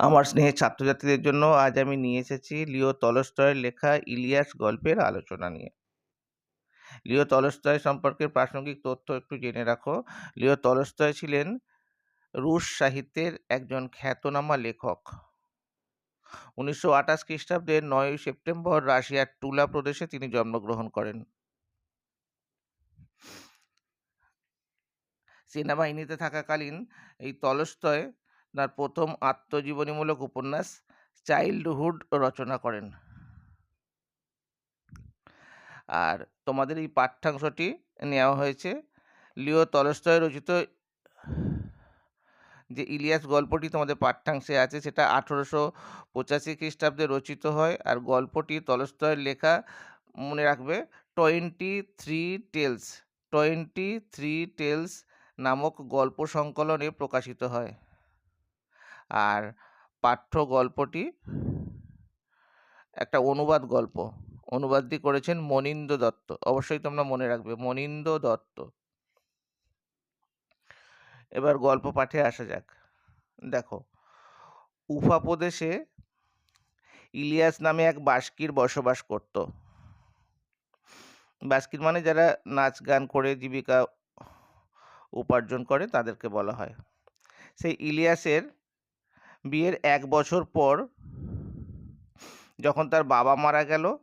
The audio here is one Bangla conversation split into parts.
আমার স্নেহের ছাত্রছাত্রীদের জন্য আজ আমি নিয়ে এসেছি লিও তলস্টয়ের লেখা ইলিয়াস গল্পের আলোচনা নিয়ে। লিও তলস্টয় সম্পর্কে প্রাসঙ্গিক তথ্য একটু জেনে রাখো। লিও তলস্টয় ছিলেন রুশ সাহিত্যের একজন খ্যাতনামা লেখক। উনিশশো আঠাশ খ্রিস্টাব্দের নয়ই সেপ্টেম্বর রাশিয়ার টুলা প্রদেশে তিনি জন্মগ্রহণ করেন। সেনাবাহিনীতে থাকাকালীন এই তলস্তয় তার প্রথম আত্মজীবনীমূলক উপন্যাস চাইল্ডহুড রচনা করেন। আর তোমাদের এই পাঠ্যাংশটি নেওয়া হয়েছে লিও তলস্তয় রচিত যে ইলিয়াস গল্পটি তোমাদের পাঠ্যাংশে আছে সেটা আঠেরোশো পঁচাশি খ্রিস্টাব্দে রচিত হয় আর গল্পটি তলস্তয়ের লেখা মনে রাখবে twenty three tales, twenty three tales নামক গল্প সংকলনে প্রকাশিত হয়। আর পাঠ্য গল্পটি একটা অনুবাদ গল্প। অনুবাদটি করেছেন মনীন্দ্র দত্ত। অবশ্যই তোমরা মনে রাখবে, মনীন্দ্র দত্ত। এবার গল্প পাঠে আসা যাক। দেখো, উফা প্রদেশে ইলিয়াস নামে এক বাস্কির বসবাস করত। বাস্কির মানে যারা নাচ গান করে, জীবিকা উপার্জন করে, তাদেরকে বলা হয়। সেই ইলিয়াসের বিয়ের এক বছর পর যখন তার বাবা মারা গেল,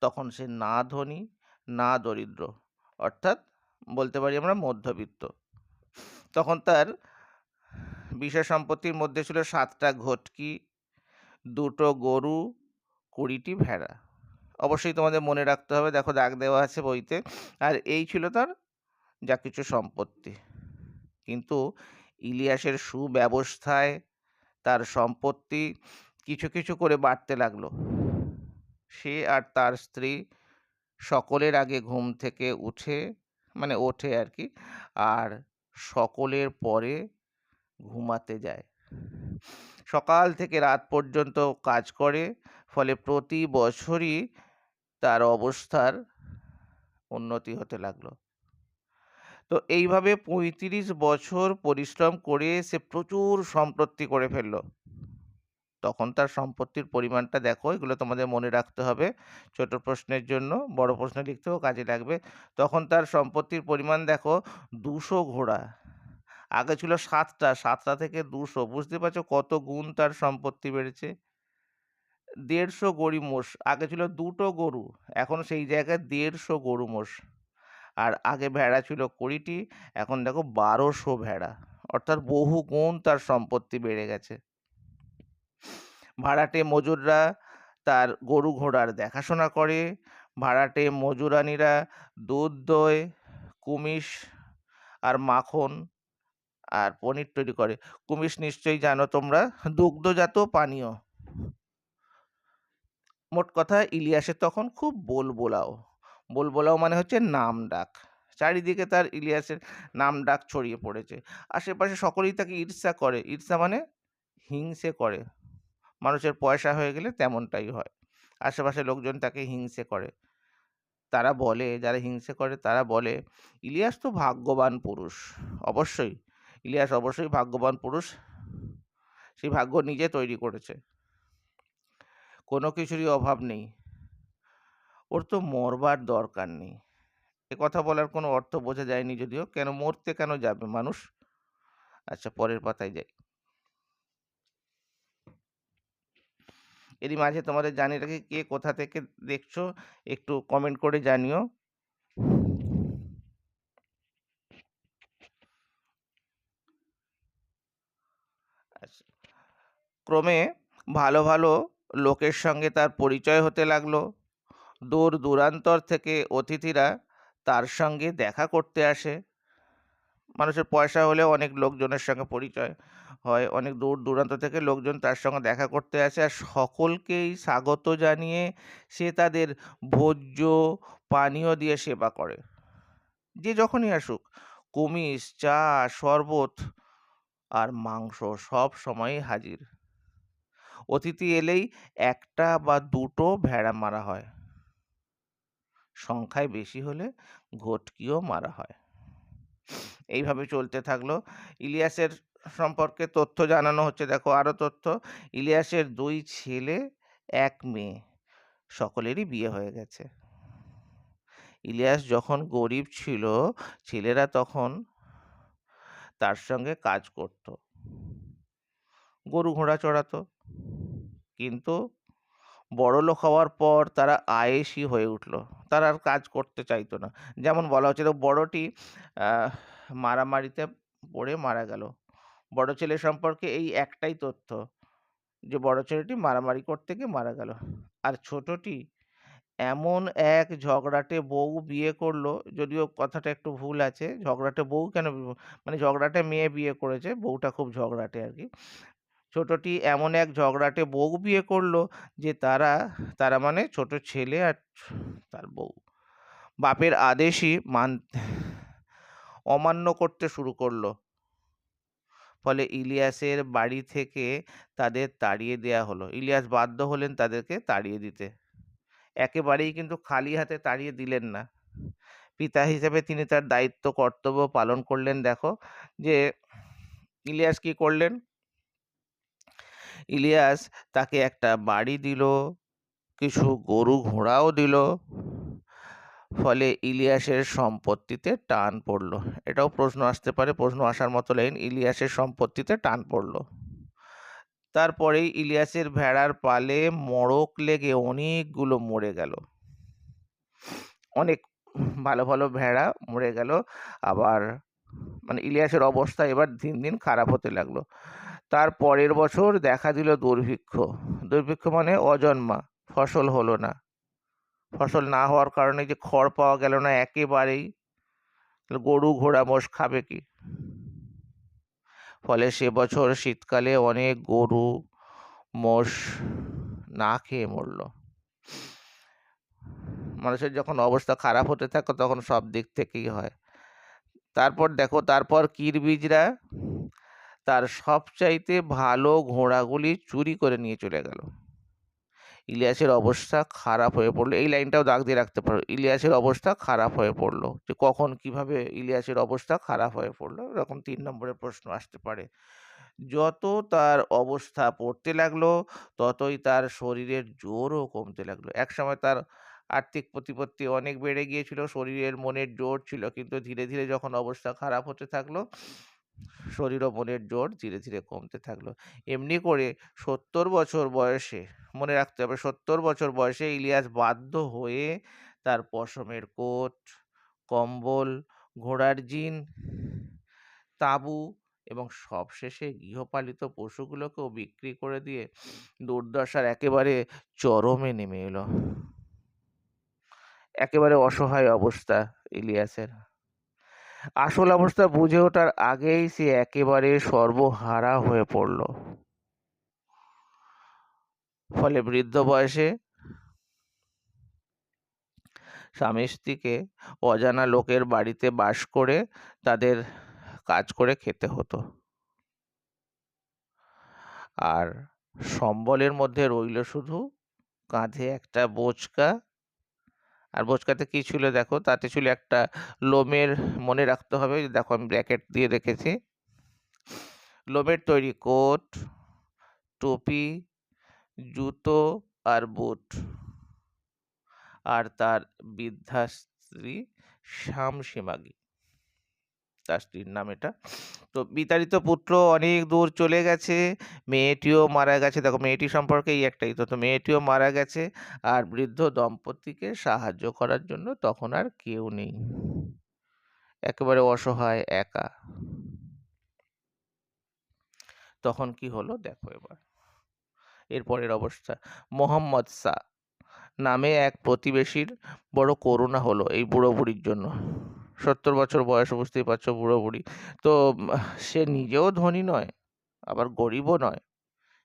তখন সে না ধনী, না দরিদ্র, অর্থাৎ বলতে পারি আমরা মধ্যবিত্ত। তখন তার বিষয় সম্পত্তির মধ্যে ছিল সাতটা ঘটকি, দুটো গরু, কুড়িটি ভেড়া। অবশ্যই তোমাদের মনে রাখতে হবে, দেখো দাগ দেওয়া আছে বইতে, আর এই ছিল তার যা কিছু সম্পত্তি। কিন্তু ইলিয়াসের সুব্যবস্থায় তার সম্পত্তি কিছু কিছু করে বাড়তে লাগল। সে আর তার স্ত্রী সকলের আগে ঘুম থেকে উঠে মানে ওঠে আর কি, আর সকলের পরে ঘুমাতে যায়। সকাল থেকে রাত পর্যন্ত কাজ করে, ফলে প্রতি বছরই তার অবস্থার উন্নতি হতে লাগল। তো এইভাবে পঁয়ত্রিশ বছর পরিশ্রম করে সে প্রচুর সম্পত্তি করে ফেলল। তখন তার সম্পত্তির পরিমাণটা দেখো, এগুলো তোমাদের মনে রাখতে হবে। ছোট প্রশ্নের জন্য, বড় প্রশ্ন লিখতেও কাজে লাগবে। তখন তার সম্পত্তির পরিমাণ দেখো, দুশো ঘোড়া। আগে ছিল সাতটা সাতটা থেকে দুশো। বুঝতে পারছ কত গুণ তার সম্পত্তি বেড়েছে? দেড়শো গরু মোষ। আগে ছিল দুটো গরু, এখন সেই জায়গায় দেড়শো গরু মোষ। আর আগে ভেড়া ছিল কুড়িটি এখন দেখো বারোশো ভেড়া। অর্থাৎ বহু গুণ তার সম্পত্তি বেড়ে গেছে। ভাড়াটে মজুররা তার গরু ঘোড়ার দেখাশোনা করে। ভাড়াটে মজুরানিরা দুধ দই কুমিশ আর মাখন আর পনির তৈরি করে। কুমিশ নিশ্চয়ই জানো তোমরা দুগ্ধজাত পানীয়। মোট কথা ইলিয়াসের তখন খুব বোলবোলাও। বোলবোলাও মানে হচ্ছে নাম ডাক। চারিদিকে তার ইলিয়াসের নাম ডাক ছড়িয়ে পড়েছে। আশেপাশে সকলেই তাকে ঈর্ষা করে। ঈর্ষা মানে হিংসে করে। মানুষের পয়সা হয়ে গেলে তেমনটাই হয়। আশেপাশে লোকজন তাকে হিংসে করে। তারা বলে, যারা হিংসে করে তারা বলে, ইলিয়াস তো ভাগ্যবান পুরুষ। অবশ্যই। ইলিয়াস অবশ্যই ভাগ্যবান পুরুষ। সেই ভাগ্য নিজে তৈরি করেছে। কোনো কিছুরই অভাব নেই। ওর তো মরবার দরকার নেই। এ কথা বলার কোনো অর্থ বোঝা যায়নি যদিও। কেন মরতে কেন যাবে মানুষ? আচ্ছা পরের পাতায় যাই। এরই মাঝে তোমাদের জানিয়ে রাখি কে কোথা থেকে দেখছ। একটু কমেন্ট করে জানিও। আচ্ছা ক্রমে ভালো ভালো লোকের সঙ্গে তার পরিচয় হতে লাগল। দূর দূরান্তর থেকে অতিথিরা তার সঙ্গে দেখা করতে আসে। মানুষের পয়সা হলে অনেক লোকজনের সঙ্গে পরিচয় হয়। অনেক দূর দূরান্ত থেকে লোকজন তার সঙ্গে দেখা করতে আসে আর সকলকেই স্বাগত জানিয়ে সে তাদের ভোজ্য, পানীয় দিয়ে সেবা করে। যে যখনই আসুক, কুমিস, চা, শরবত আর মাংস সব সময়ই হাজির। অতিথি এলেই একটা বা দুটো ভেড়া মারা হয়। সংখ্যায় বেশি হলে ঘটকিও মারা হয়। এইভাবে চলতে থাকল। ইলিয়াসের সম্পর্কে তথ্য জানানো হচ্ছে, দেখো আরও তথ্য। ইলিয়াসের দুই ছেলে, এক মেয়ে, সকলেরই বিয়ে হয়ে গেছে। ইলিয়াস যখন গরিব ছিল, ছেলেরা তখন তার সঙ্গে কাজ করত। গরু ঘোড়া চড়াতো। কিন্তু বড়লোক হওয়ার পর তারা আয়েসি হয়ে উঠল। তারা আর কাজ করতে চাইতো না। যেমন বলা হচ্ছে বড়টি মারামারিতে পড়ে মারা গেল। বড় ছেলে সম্পর্কে এই একটাই তথ্য, যে বড় ছেলেটি মারামারি করতে গিয়ে মারা গেল। আর ছোটটি এমন এক ঝগড়াটে বউ বিয়ে করল, যদিও কথাটা একটু ভুল আছে, ঝগড়াটে বউ কেন মানে ঝগড়াটে মেয়ে বিয়ে করেছে, বউটা খুব ঝগড়াটে আর কি। ছোটটি এমন এক ঝগড়াটে বউ বিয়ে করল যে তারা তারা মানে ছোট ছেলে আর তার বউ। বাপের আদেশই মান, অমান্য করতে শুরু করল। ফলে ইলিয়াসের বাড়ি থেকে তাদের তাড়িয়ে দেয়া হলো। ইলিয়াস বাধ্য হলেন তাদেরকে তাড়িয়ে দিতে। একেবারেই কিন্তু খালি হাতে তাড়িয়ে দিলেন না। পিতা হিসেবে তিনি তার দায়িত্ব, কর্তব্য পালন করলেন। দেখো যে ইলিয়াস কি করলেন? ইলিয়াস তাকে একটা বাড়ি দিল, কিছু গরু ঘোড়াও দিল। ফলে ইলিয়াসের সম্পত্তিতে টান পড়ল। এটাও প্রশ্ন আসতে পারে, প্রশ্ন আসার মতো লাইন ইলিয়াসের সম্পত্তিতে টান পড়ল। তারপরেই ইলিয়াসের ভেড়ার পালে মড়ক লেগে অনেকগুলো মরে গেল। অনেক ভালো ভালো ভেড়া মরে গেল, আবার মানে ইলিয়াসের অবস্থা এবার দিন দিন খারাপ হতে লাগল। তার পরের বছর দেখা দিল দুর্ভিক্ষ। দুর্ভিক্ষ মানে অজন্মা, ফসল হলো না। ফসল না হওয়ার কারণে যে খড় পাওয়া গেল না একেবারেই। গরু ঘোড়া মোষ খাবে কি? ফলে সে বছর শীতকালে অনেক গরু মোষ না খেয়ে মরল। মানুষের যখন অবস্থা খারাপ হতে থাকে তখন সব দিক থেকেই হয়। তারপর দেখো, তারপর কিরবিজরা তার সবচাইতে ভালো ঘোড়াগুলি চুরি করে নিয়ে চলে গেল। ইলিয়াসের অবস্থা খারাপ হয়ে পড়ল। এই লাইনটাও দাগ দিয়ে রাখতে পারো। ইলিয়াসের অবস্থা খারাপ হয়ে পড়ল। যে কখন কীভাবে ইলিয়াসের অবস্থা খারাপ হয়ে পড়ল এরকম তিন নম্বরের প্রশ্ন আসতে পারে। যত তার অবস্থা পড়তে লাগল ততই তার শরীরের জোরও কমতে লাগল। একসময় তার আর্থিক প্রতিপত্তি অনেক বেড়ে গিয়েছিল শরীরের মনের জোর ছিল কিন্তু ধীরে ধীরে যখন অবস্থা খারাপ হতে থাকল শরীর ও মনের জোর ধীরে ধীরে কমতে থাকল। এমনি করে সত্তর বছর বয়সে, মনে রাখতে হবে, সত্তর বছর বয়সে ইলিয়াস বাধ্য হয়ে তার পশমের কোট, কম্বল, ঘোড়ার জিন, তাঁবু এবং সবশেষে গৃহপালিত পশুগুলোকেও বিক্রি করে দিয়ে দুর্দশার একেবারে চরমে নেমে এলো। একেবারে অসহায় অবস্থা ইলিয়াসের। আসল অবস্থা বুঝে ওঠার আগেই সে একেবারে সর্বহারা হয়ে পড়ল। ফলে বৃদ্ধ বয়সে স্বামী স্ত্রীকে অজানা লোকের বাড়িতে বাস করে তাদের কাজ করে খেতে হতো। আর সম্বলের মধ্যে রইল শুধু কাঁধে একটা বোচকা আর বোচকাতে কি ছিল দেখো? তাতে ছিল একটা লোমের মনে রাখতে হবে দেখো আমি ব্র্যাকেট দিয়ে রেখেছি। লোমের তৈরি কোট, টুপি, জুতো আর বুট। আর তার বৃদ্ধাস্ত্রী শ্যামসীমাগী তার স্ত্রীর নাম এটা। তো বিতাড়িত পুত্র অনেক দূর চলে গেছে, মেয়েটিও মারা গেছে। দেখো মেয়েটি সম্পর্কে এই একটাই, তো তো মেয়েটিও মারা গেছে আর বৃদ্ধ দম্পতিকে সাহায্য করার জন্য তখন আর কেউ নেই। একেবারে অসহায়, একা। তখন কি হলো? দেখো এবার। এরপরের অবস্থা। মোহাম্মদ শাহ নামে এক প্রতিবেশীর বড় করুণা হলো এই বুড়ো বুড়ির জন্য। সত্তর বছর বয়স বুঝতেই পারছ বুড়ো বুড়ি তো সে নিজেও ধনী নয়, আবার গরিবও নয়।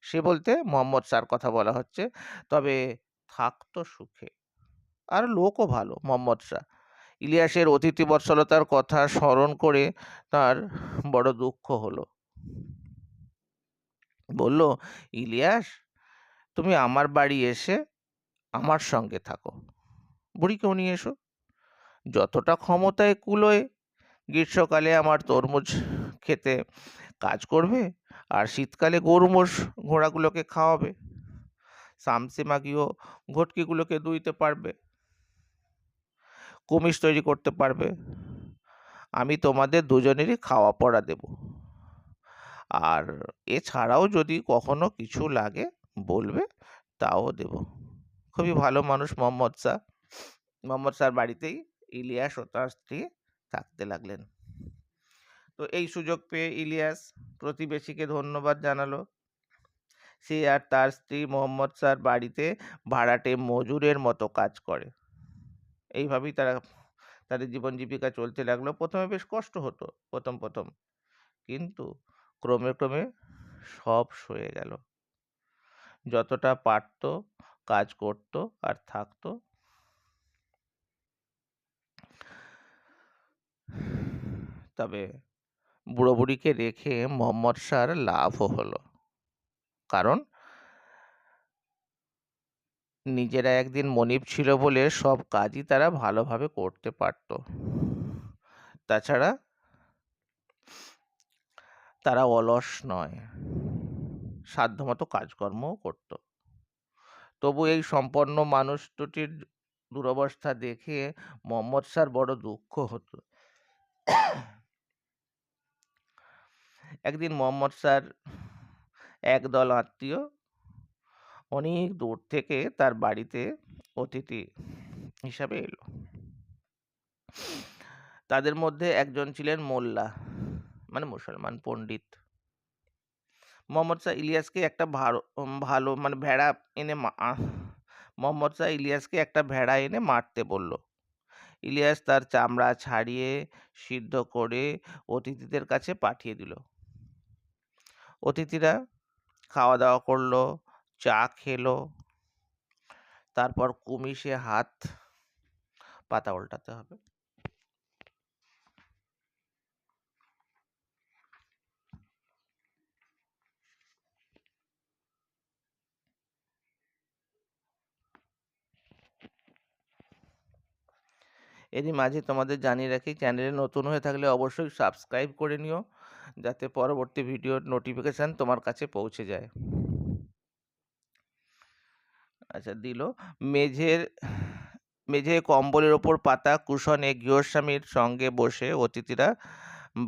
সে বলতে মোহাম্মদ শাহর কথা বলা হচ্ছে, তবে থাকতো সুখে। আর লোকও ভালো, মোহাম্মদ শাহ ইলিয়াসের অতিথি বৎসলতার কথা স্মরণ করে তার বড় দুঃখ হলো। বলল, ইলিয়াস, তুমি আমার বাড়ি এসে আমার সঙ্গে থাকো। বুড়িকেও নিয়ে এসো। যতটা ক্ষমতায় কুলোয় গ্রীষ্মকালে আমার তরমুজ খেতে কাজ করবে আর শীতকালে গরু মোষ ঘোড়াগুলোকে খাওয়াবে। সামসে মাগিও ঘটকিগুলোকে দুইতে পারবে। কুমিশ তৈরি করতে পারবে। আমি তোমাদের দুজনেরই খাওয়া পড়া দেব। আর এছাড়াও যদি কখনো কিছু লাগে বলবে, তাও দেব। খুবই ভালো মানুষ মোহাম্মদ শাহ। মোহাম্মদ শাহর বাড়িতেই ইলিয়াস ও তার স্ত্রী থাকতে লাগলেন। তো এই সুযোগ পেয়ে ইলিয়াস প্রতিবেশীকে ধন্যবাদ জানালো। সে আর তার স্ত্রী মোহাম্মদ শাহর বাড়িতে ভাড়াটে মজুরের মতো কাজ করে। এইভাবেই তারা, তাদের জীবন জীবিকা চলতে লাগল। প্রথমে বেশ কষ্ট হতো, প্রথম প্রথম। কিন্তু ক্রমে ক্রমে সব সয়ে গেল। যতটা পারতো, কাজ করত আর থাকতো তবে বুড়ো বুড়িকে রেখে মোহাম্মদ শাহর লাভও হলো। কারণ নিজেরা একদিন মনিব ছিল বলে সব কাজই তারা ভালোভাবে করতে পারত। তাছাড়া তারা অলস নয়, সাধ্যমতো কাজকর্মও করত। তবু এই সম্পন্ন মানুষ দুটির দুরবস্থা দেখে মোহাম্মদ শাহর বড় দুঃখ হতো। একদিন মোহাম্মদ শাহর একদল আত্মীয় অনেক দূর থেকে তার বাড়িতে অতিথি হিসাবে এলো। তাদের মধ্যে একজন ছিলেন মোল্লা মানে মুসলমান পণ্ডিত। মোহাম্মদ শাহ ইলিয়াসকে একটা ভালো মানে ভেড়া এনে মোহাম্মদ শাহ ইলিয়াসকে একটা ভেড়া এনে মারতে বলল। ইলিয়াস তার চামড়া ছাড়িয়ে সিদ্ধ করে অতিথিদের কাছে পাঠিয়ে দিল। অতিথিরা খাওয়া দাওয়া করল, চা খেলো। তারপর কুমিশে হাত পাতা উল্টাতে হবে। এরই মাঝে তোমাদের জানিয়ে রাখি, চ্যানেলে নতুন হয়ে থাকলে অবশ্যই সাবস্ক্রাইব করে নিও। যাতে পরবর্তী ভিডিওর নোটিফিকেশান তোমার কাছে পৌঁছে যায়। আচ্ছা দিল। মেঝের, মেঝে কম্বলের ওপর পাতা কুশনে গৃহস্বামীর সঙ্গে বসে অতিথিরা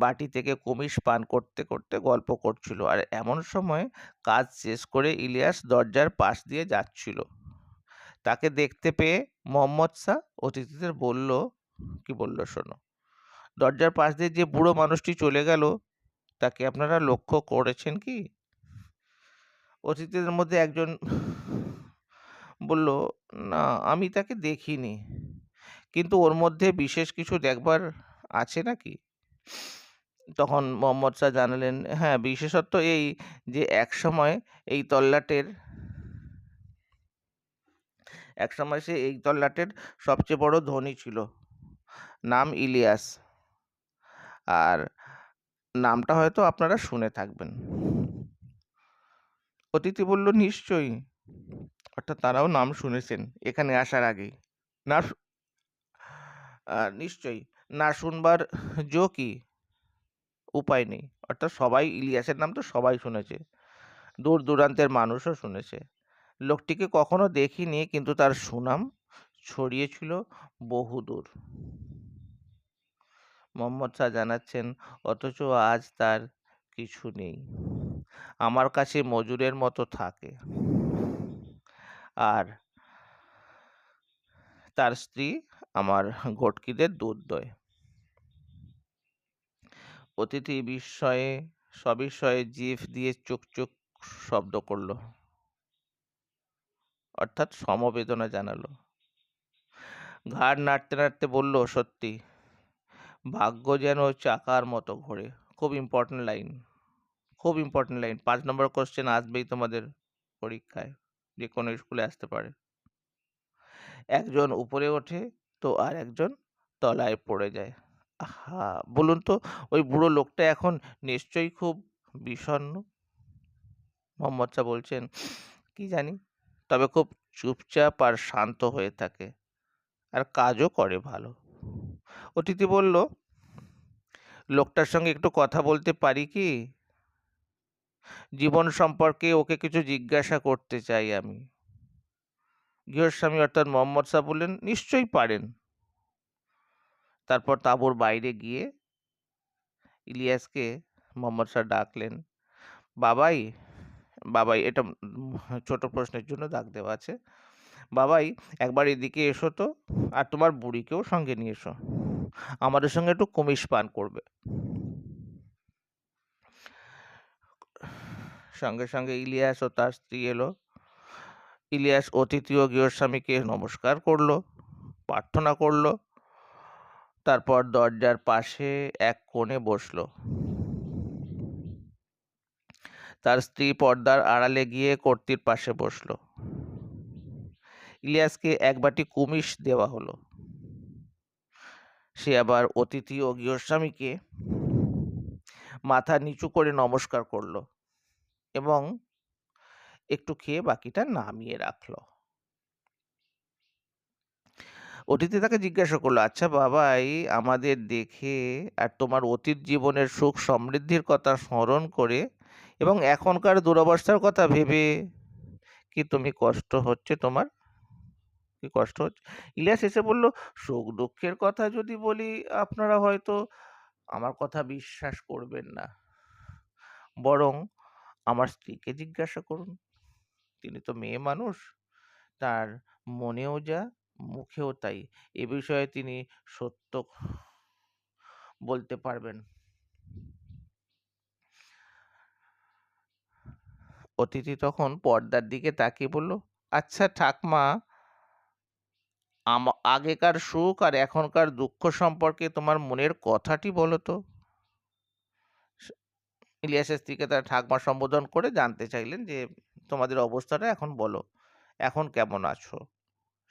বাটি থেকে কুমিশ পান করতে করতে গল্প করছিল। আর এমন সময় কাজ শেষ করে ইলিয়াস দরজার পাশ দিয়ে যাচ্ছিল। তাকে দেখতে পেয়ে মোহাম্মদ শাহ অতিথিদের বলল, কি বলল শোনো? দরজার পাশ দিয়ে যে বুড়ো মানুষটি চলে গেল তাকে আপনারা লক্ষ্য করেছেন কি? অতিথিদের মধ্যে একজন বলল, না, আমি তাকে দেখিনি। কিন্তু ওর মধ্যে বিশেষ কিছু দেখবার আছে নাকি? তখন মোহাম্মদ শাহ জানালেন হ্যাঁ বিশেষত্ব এই যে এক সময় এই তল্লাটের, এক সময় সে এই তল্লাটের সবচেয়ে বড় ধনী ছিল। নাম ইলিয়াস। আর নামটা হয়তো আপনারা শুনে থাকবেন। অতিথি বলল, নিশ্চয়ই। অর্থাৎ তারাও নাম শুনেছেন এখানে আসার আগেই। না নিশ্চয়ই। না শুনবার জো কি? উপায় নেই। অর্থাৎ সবাই, ইলিয়াসের নাম তো সবাই শুনেছে। দূর দূরান্তের মানুষও শুনেছে। লোকটিকে কখনো দেখিনি, কিন্তু তার সুনাম ছড়িয়েছিল বহুদূর। মোহাম্মদ শাহ জানাচ্ছেন, অথচ আজ তার কিছু নেই। আমার কাছে মজুরের মতো থাকে। আর তার স্ত্রী আমার ঘটকিদের দুধ দয়। অতিথি বিস্ময়ে, সবিস্ময়ে জিভ দিয়ে চুক চুক শব্দ করল। অর্থাৎ সমবেদনা জানালো। ঘাড় নাড়তে নাড়তে বলল, সত্যি ভাগ্য যেন চাকার মতো ঘোরে। খুব ইম্পর্টেন্ট লাইন খুব ইম্পর্টেন্ট লাইন পাঁচ নম্বর কোশ্চেন আসবেই তোমাদের পরীক্ষায়, যে কোনো স্কুলে আসতে পারে। একজন উপরে ওঠে তো আর একজন তলায় পড়ে যায়। হা বলুন তো, ওই বুড়ো লোকটা এখন নিশ্চয়ই খুব বিষণ্ণ? মোহাম্মদ শাহ বলছেন, কি জানি, তবে খুব চুপচাপ আর শান্ত হয়ে থাকে। আর কাজও করে ভালো। অতিথি বলল, লোকটার সঙ্গে একটু কথা বলতে পারি কি? জীবন সম্পর্কে ওকে কিছু জিজ্ঞাসা করতে চাই আমি। গৃহস্বামী অর্থাৎ মোহাম্মদ শাহ বললেন, নিশ্চয়ই পারেন। তারপর তাঁবুর বাইরে গিয়ে ইলিয়াসকে মোহাম্মদ শাহ ডাকলেন, বাবাই বাবাই, এটা ছোট প্রশ্নের জন্য ডাক দেওয়া আছে। বাবাই, একবার এদিকে এসো তো, আর তোমার বুড়িকেও সঙ্গে নিয়ে এসো। আমাদের সঙ্গে একটু কুমিশ পান করবে। সঙ্গে সঙ্গে ইলিয়াস ও তার স্ত্রী এলো। ইলিয়াস অতিথি ও গৃহস্বামীকে নমস্কার করল, প্রার্থনা করল, তারপর দরজার পাশে এক কোণে বসল। তার স্ত্রী পর্দার আড়ালে গিয়ে কর্তির পাশে বসল। ইলিয়াসকে এক বাটি কুমিশ দেওয়া হলো। সে আবার অতিথি ও গৃহস্বামীকে মাথা নিচু করে নমস্কার করল এবং একটু খেয়ে বাকিটা নামিয়ে রাখল। অতিথি তাকে জিজ্ঞাসা করল আচ্ছা বাবাই, আমাদের দেখে আর তোমার অতীত জীবনের সুখ সমৃদ্ধির কথা স্মরণ করে এবং এখনকার দুরবস্থার কথা ভেবে কি তুমি কষ্ট হচ্ছে তোমার? কি কষ্ট হচ্ছে? ইলিয়াস এসে বলল, সুখ দুঃখের কথা যদি বলি, আপনারা হয়তো আমার কথা বিশ্বাস করবেন না। বরং আমার স্ত্রীকে জিজ্ঞাসা করুন। তিনি তো মেয়ে মানুষ। তার মনেও যা, মুখেও তাই। এ বিষয়ে তিনি সত্য বলতে পারবেন। অতিথি তখন পর্দার দিকে তাকিয়ে বলল আচ্ছা ঠাকমা আগেকার সুখ আর এখনকার দুঃখ সম্পর্কে তোমার মনের কথাটি বলো তো। ইলিয়াসের স্ত্রীকে তার ঠাকমা সম্বোধন করে জানতে চাইলেন যে, তোমাদের অবস্থাটা এখন বলো, এখন কেমন আছো?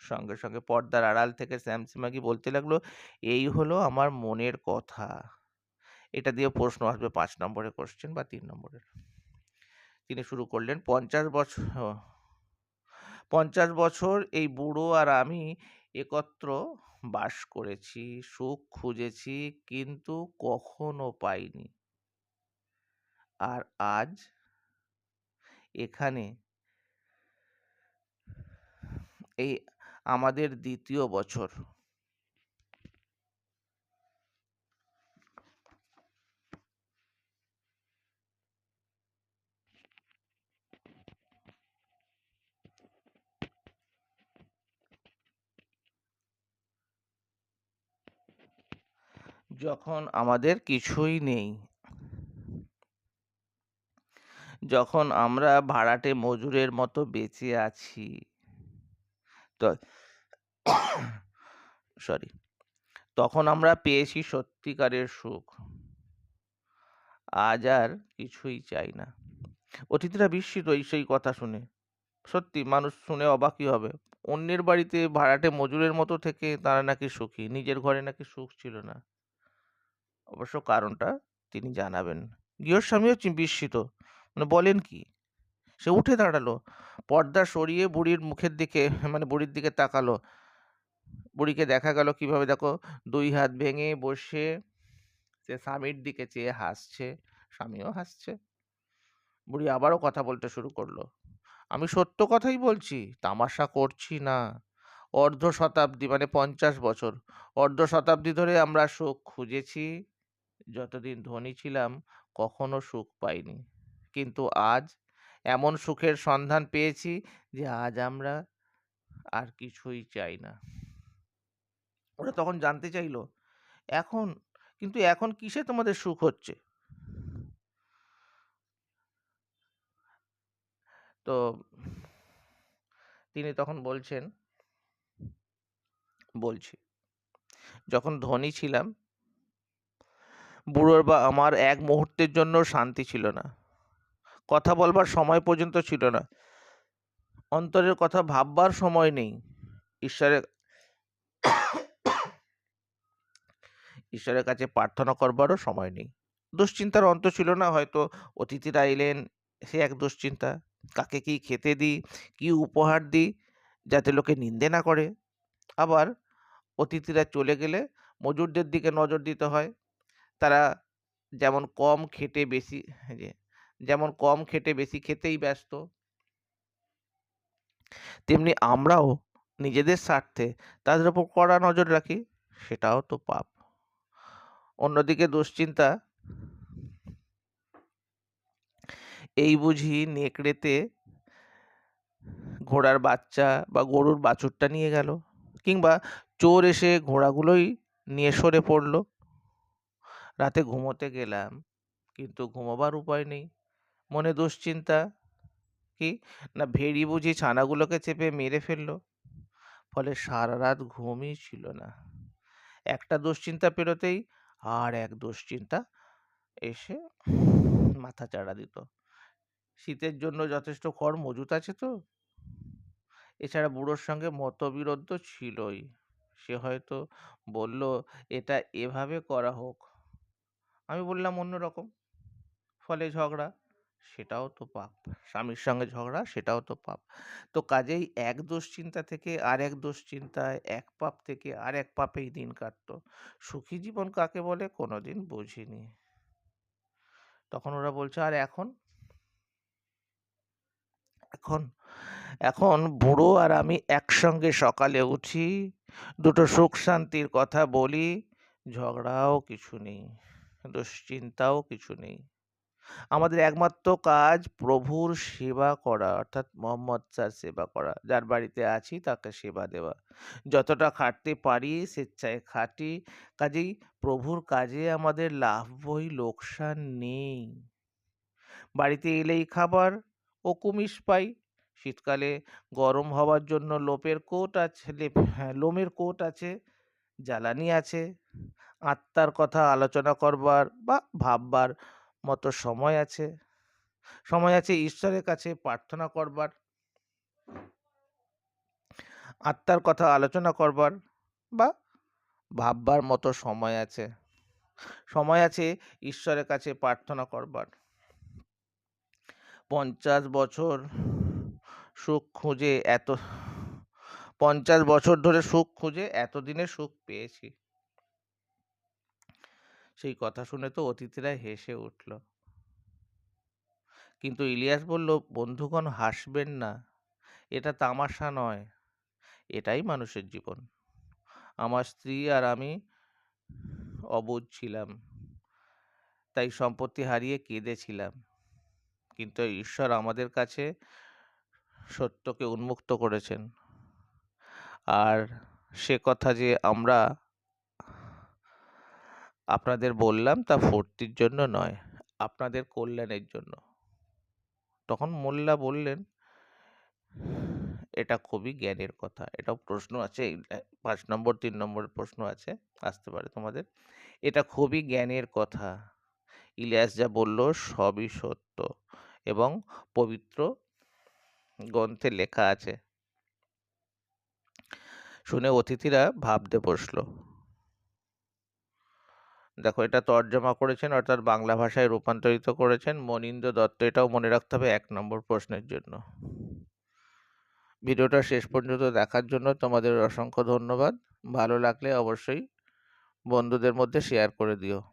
সঙ্গে সঙ্গে পর্দার আড়াল থেকে শ্যামসীমাকি বলতে লাগল, এই হলো আমার মনের কথা। এটা দিয়ে প্রশ্ন আসবে পাঁচ নম্বরের কোশ্চেন বা তিন নম্বরের। তিনি শুরু করলেন, পঞ্চাশ বছর পঞ্চাশ বছর এই বুড়ো আর আমি একত্র বাস করেছি, সুখ খুঁজেছি, কিন্তু কখনো পাইনি। আর আজ এখানে এই আমাদের দ্বিতীয় বছর। যখন আমাদের কিছুই নেই। যখন আমরা ভাড়াটে মজুরের মতো বেঁচে আছি। তো সরি। তখন আমরা পেয়েছি সত্যিকারের সুখ। আজ আর কিছুই চাই না। অতিথিরা বিস্মিত এই সেই কথা শুনে। সত্যি, মানুষ শুনে অবাকই হবে। অন্যের বাড়িতে ভাড়াটে মজুরের মতো থেকে তারা নাকি সুখী, নিজের ঘরে নাকি সুখ ছিল না। অবশ্য কারণটা তিনি জানাবেন। গৃহস্বামীও বিস্মিত। মানে বলেন কি? সে উঠে দাঁড়াল, পর্দা সরিয়ে বুড়ির মুখের দিকে মানে বুড়ির দিকে তাকালো। বুড়িকে দেখা গেল কীভাবে, দেখো, দুই হাত ভেঙে বসে, সে স্বামীর দিকে চেয়ে হাসছে, স্বামীও হাসছে। বুড়ি আবারও কথা বলতে শুরু করল। আমি সত্য কথাই বলছি, তামাশা করছি না। অর্ধ শতাব্দী মানে পঞ্চাশ বছর, অর্ধ শতাব্দী ধরে আমরা সুখ খুঁজেছি যতদিন ধনী ছিলাম, কখনো সুখ পাইনি। কিন্তু আজ এমন সুখের সন্ধান পেয়েছি যে আজ আমরা আর কিছুই চাই না। ওরা তখন জানতে চাইলো, এখন? কিন্তু এখন কিসে তোমাদের সুখ হচ্ছে? তো তিনি তখন বলছেন, বলছি, যখন ধনী ছিলাম বুড়োর বা আমার এক মুহূর্তের জন্য শান্তি ছিল না। কথা বলবার সময় পর্যন্ত ছিল না। অন্তরের কথা ভাববার সময় নেই। ঈশ্বরের ঈশ্বরের কাছে প্রার্থনা করবারও সময় নেই। দুশ্চিন্তার অন্ত ছিল না, হয়তো অতিথিরা এলেন সে এক দুশ্চিন্তা, কাকে কি খেতে দিই, কি উপহার দিই, যাতে লোকে নিন্দে না করে? আবার অতিথিরা চলে গেলে মজুরদের দিকে নজর দিতে হয়। তারা যেমন কম খেটে বেশি যেমন কম খেটে বেশি খেতেই ব্যস্ত তেমনি আমরাও নিজেদের স্বার্থে তাদের উপর কড়া নজর রাখি, সেটাও তো পাপ। অন্যদিকে দুশ্চিন্তা এই বুঝি নেকড়েতে ঘোড়ার বাচ্চা বা গরুর বাছুরটা নিয়ে গেল কিংবা চোর এসে ঘোড়াগুলোই নিয়ে সরে পড়ল। রাতে ঘুমোতে গেলাম। কিন্তু ঘুমোবার উপায় নেই। মনে দুশ্চিন্তা কি? না, ভেড়ি বুঝি ছানাগুলোকে চেপে মেরে ফেলল। ফলে সারা রাত ঘুমই ছিল না। একটা দুশ্চিন্তা পেরোতেই আর এক দুশ্চিন্তা এসে মাথা চাড়া দিত। শীতের জন্য যথেষ্ট খড় মজুত আছে তো? এছাড়া বুড়োর সঙ্গে মতবিরোধ ছিলই। সে হয়তো বলল, এটা এভাবে করা হোক। আমি বললাম অন্য রকম। ফলে ঝগড়া, সেটাও তো পাপ। স্বামীর সঙ্গে ঝগড়া, সেটাও তো পাপ। তো কাজেই এক দুশ্চিন্তা থেকে আর এক দুশ্চিন্তায়, এক পাপ থেকে আর এক পাপেই দিন কাটত। সুখী জীবন কাকে বলে? কোনোদিন বুঝিনি। তখন ওরা বলছে, আর এখন? এখন এখন বুড়ো আর আমি একসঙ্গে সকালে উঠি, দুটো সুখ শান্তির কথা বলি, ঝগড়াও কিছু নেই। দুশ্চিন্তাও কিছু নেই। আমাদের একমাত্র কাজ প্রভুর সেবা করা, অর্থাৎ মোহাম্মদ স্যার সেবা করা। যার বাড়িতে আছি তাকে সেবা দেওয়া। যতটা খাটতে পারি, স্বেচ্ছায় খাটি। কাজেই প্রভুর কাজে আমাদের লাভ বই লোকসান নেই। বাড়িতে এলেই খাবার ও কুমিশ পাই। শীতকালে গরম হওয়ার জন্য লোপের কোট আছে হ্যাঁ লোমের কোট আছে, জ্বালানি আছে। আত্মার কথা আলোচনা করবার বা ভাববার মতো সময় আছে। সময় আছে ঈশ্বরের কাছে প্রার্থনা করবার। আত্মার কথা আলোচনা করবার বা ভাববার মতো সময় আছে। সময় আছে ঈশ্বরের কাছে প্রার্থনা করবার। পঞ্চাশ বছর সুখ খুঁজে এত, পঞ্চাশ বছর ধরে সুখ খুঁজে এতদিনে সুখ পেয়েছি। সেই কথা শুনে তো অতিথিরা হেসে উঠল। কিন্তু ইলিয়াস বলল, বন্ধুগণ, হাসবেন না। এটা তামাশা নয়। এটাই মানুষের জীবন। আমার স্ত্রী আর আমি অবুঝ ছিলাম। তাই সম্পত্তি হারিয়ে কেঁদেছিলাম। কিন্তু ঈশ্বর আমাদের কাছে সত্যকে উন্মুক্ত করেছেন। আর সে কথা যে আমরা আপনাদের বললাম তা ফুর্তির জন্য নয়, আপনাদের কল্যাণের জন্য। তখন মোল্লা বললেন, এটা খুবই জ্ঞানের কথা। এটাও প্রশ্ন আছে পাঁচ নম্বর, তিন নম্বর প্রশ্ন আছে, আসতে পারে তোমাদের। এটা খুবই জ্ঞানের কথা। ইলিয়াস যা বলল সবই সত্য এবং পবিত্র গ্রন্থে লেখা আছে। শুনে অতিথিরা ভাবতে বসল। দেখো এটা তর্জমা করেছেন, অর্থাৎ বাংলা ভাষায় রূপান্তরিত করেছেন। মনীন্দ্র দত্ত, এটাও মনে রাখতে হবে এক নম্বর প্রশ্নের জন্য। ভিডিওটা শেষ পর্যন্ত দেখার জন্য তোমাদের অসংখ্য ধন্যবাদ। ভালো লাগলে অবশ্যই বন্ধুদের মধ্যে শেয়ার করে দিও।